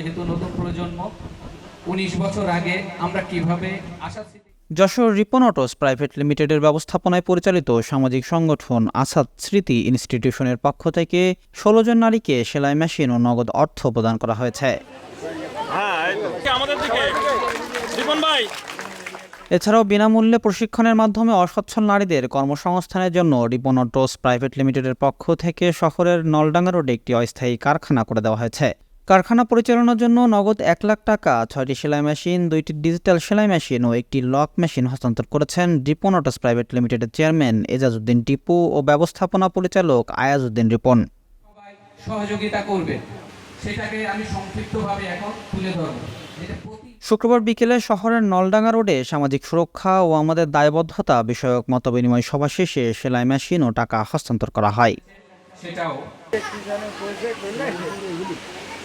যেহেতু নতুন প্রজন্ম, উনিশ বছর আগে আমরা কীভাবে আশা যশোর রিপন অটোস প্রাইভেট লিমিটেডের ব্যবস্থাপনায় পরিচালিত সামাজিক সংগঠন আসাদ স্মৃতি ইনস্টিটিউশনের পক্ষ থেকে ষোলো জন নারীকে সেলাই মেশিন ও নগদ অর্থ প্রদান করা হয়েছে। হ্যাঁ এছাড়াও বিনামূল্যে প্রশিক্ষণের মাধ্যমে অসচ্ছল নারীদের কর্মসংস্থানের জন্য রিপন অটোস প্রাইভেট লিমিটেডের পক্ষ থেকে শহরের নলডাঙ্গা রোডে একটি অস্থায়ী কারখানা করে দেওয়া হয়েছে। কারখানা পরিচালনার জন্য নগদ এক লাখ টাকা ছয়টি সেলাই মেশিন দুইটি ডিজিটাল সেলাই মেশিন ও একটি লক মেশিন হস্তান্তর করেছেন রিপন অটোস প্রাইভেট লিমিটেডের চেয়ারম্যান এজাজউদ্দিন টিপু ও ব্যবস্থাপনা পরিচালক আয়াজউদ্দিন রিপন। সহযোগিতা করবে সেটাকে আমি সংক্ষিপ্তভাবে এখন তুলে ধরবো। শুক্রবার বিকেলে শহরের নলডাঙ্গা রোডে সামাজিক সুরক্ষা ও আমাদের দায়বদ্ধতা বিষয়ক মতবিনিময় সভা শেষে সেলাই মেশিন ও টাকা হস্তান্তর করা হয়। সেটাও